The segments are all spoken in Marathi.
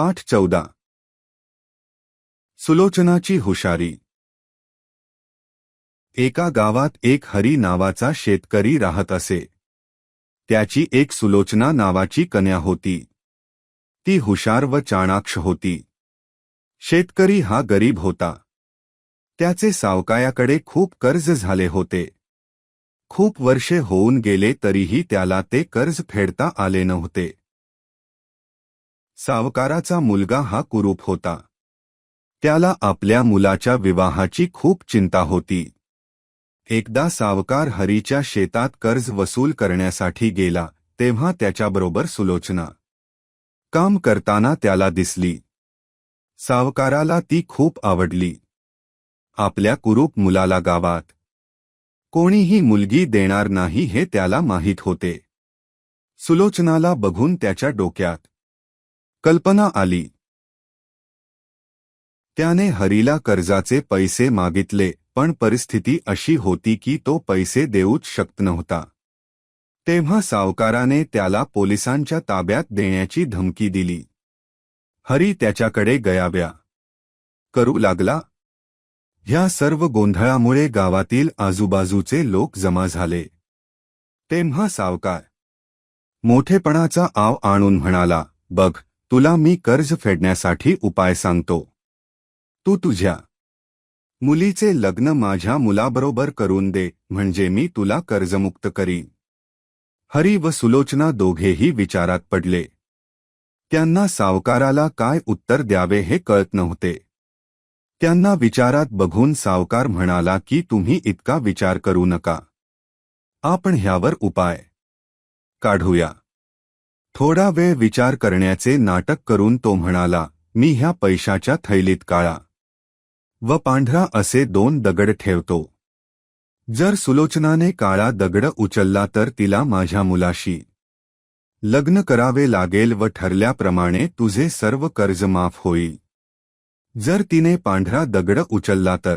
पाठ चौदा. सुलोचनाची हुशारी. एका गावात एक हरी नावाचा शेतकरी राहत असे. त्याची एक सुलोचना नावाची कन्या होती. ती हुशार व चाणाक्ष होती. शेतकरी हा गरीब होता. त्याचे सावकायाकडे खूप कर्ज झाले होते. खूप वर्षे होऊन गेले तरीही त्याला ते कर्ज फेडता आले नव्हते. सावकाराचा मुलगा हा कुरूप होता. त्याला आपल्या मुलाच्या विवाहाची खूप चिंता होती. एकदा सावकार हरीच्या शेतात कर्ज वसूल करण्यासाठी गेला तेव्हा त्याच्याबरोबर सुलोचना. काम करताना त्याला दिसली. सावकाराला ती खूप आवडली. आपल्या कुरूप मुलाला गावात. कोणीही मुलगी देणार नाही हे त्याला माहीत होते. सुलोचनाला बघून त्याच्या डोक्यात कल्पना आली. त्याने हरीला कर्जाचे पैसे मागितले पण परिस्थिती अशी होती की तो पैसे देऊच शकत नव्हता. तेव्हा सावकाराने त्याला पोलिसांच्या ताब्यात देण्याची धमकी दिली. हरी त्याच्याकडे गयाव्या. करू लागला. ह्या सर्व गोंधळामुळे गावातील आजूबाजूचे लोक जमा झाले. तेव्हा सावकार मोठेपणाचा आव आणून म्हणाला बघ तुला मी कर्ज फेडण्यासाठी उपाय सांगतो. तू तुझ्या मुलीचे लग्न माझ्या मुलाबरोबर करून दे म्हणजे मी तुला कर्जमुक्त करीन. हरी व सुलोचना दोघेही विचारात पडले. त्यांना सावकाराला काय उत्तर द्यावे हे कळत नव्हते. त्यांना विचारात बघून सावकार म्हणाला की तुम्ही इतका विचार करू नका. आपण ह्यावर उपाय काढूया. थोडा वेळ विचार करण्याचे नाटक करून तो म्हणाला मी ह्या पैशाच्या थैलीत काळा. व पांढरा असे दोन दगड ठेवतो. जर सुलोचनाने काळा दगड उचलला तर तिला माझ्या मुलाशी. लग्न करावे लागेल व ठरल्याप्रमाणे तुझे सर्व कर्ज माफ होईल. जर तिने पांढरा दगड उचलला तर.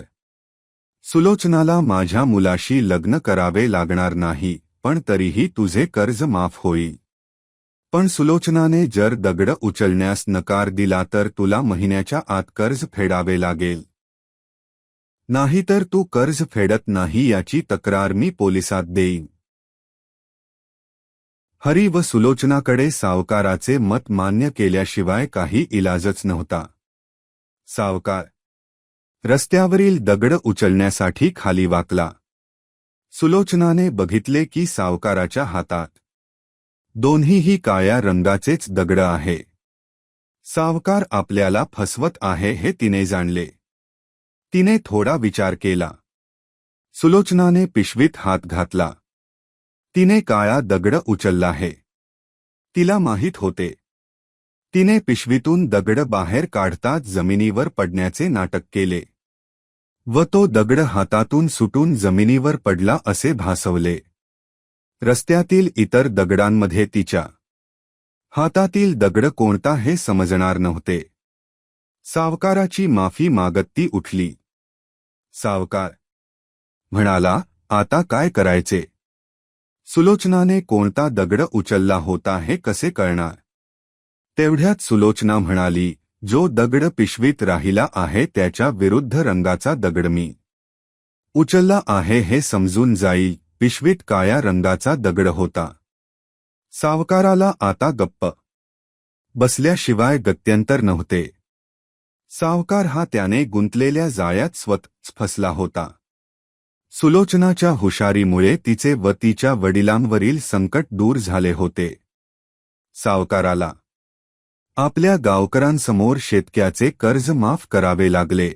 सुलोचनाला माझ्या मुलाशी लग्न करावे लागणार नाही पण तरीही तुझे कर्ज माफ होईल. पण सुलोचनाने जर दगड उचलण्यास नकार दिला तर तुला महिन्याच्या आत कर्ज फेडावे लागेल. नाहीतर तू कर्ज फेडत नाही याची तक्रार मी पोलिसात देईन. हरी व सुलोचनाकडे सावकाराचे मत मान्य केल्याशिवाय काही इलाजच नव्हता. सावकार रस्त्यावरील दगड उचलण्यासाठी खाली वाकला. सुलोचनाने बघितले की सावकाराच्या हातात दोन्हीही काळ्या रंगाचेच दगड आहे. सावकार आपल्याला फसवत आहे हे तिने जाणले. तिने थोडा विचार केला. सुलोचनाने पिशवीत हात घातला. तिने काळा दगड उचलला आहे. तिला माहीत होते. तिने पिशवीतून दगड बाहेर काढताच जमिनीवर पडण्याचे नाटक केले. व तो दगड हातातून सुटून जमिनीवर पडला असे भासवले. रस्त्यातील इतर दगडांमध्ये तिच्या हातातील दगड कोणता हे समजणार नव्हते. सावकाराची माफी मागत ती उठली. सावकार म्हणाला आता काय करायचे? सुलोचनाने कोणता दगड उचलला होता हे कसे कळणार? तेवढ्यात सुलोचना म्हणाली जो दगड पिशवीत राहिला आहे त्याच्या विरुद्ध रंगाचा दगड मी उचलला आहे हे समजून जाई. पिशवीत काळ्या रंगाचा दगड होता. सावकाराला आता गप्प. बसल्याशिवाय गत्यंतर नव्हते. सावकार हा त्याने गुंतलेल्या जाळ्यात स्वतःच फसला होता. सुलोचनाच्या हुशारीमुळे तिचे व तिच्या वडिलांवरील संकट दूर झाले होते. सावकाराला. आपल्या गावकरांसमोर शेतक्याचे कर्ज माफ करावे लागले.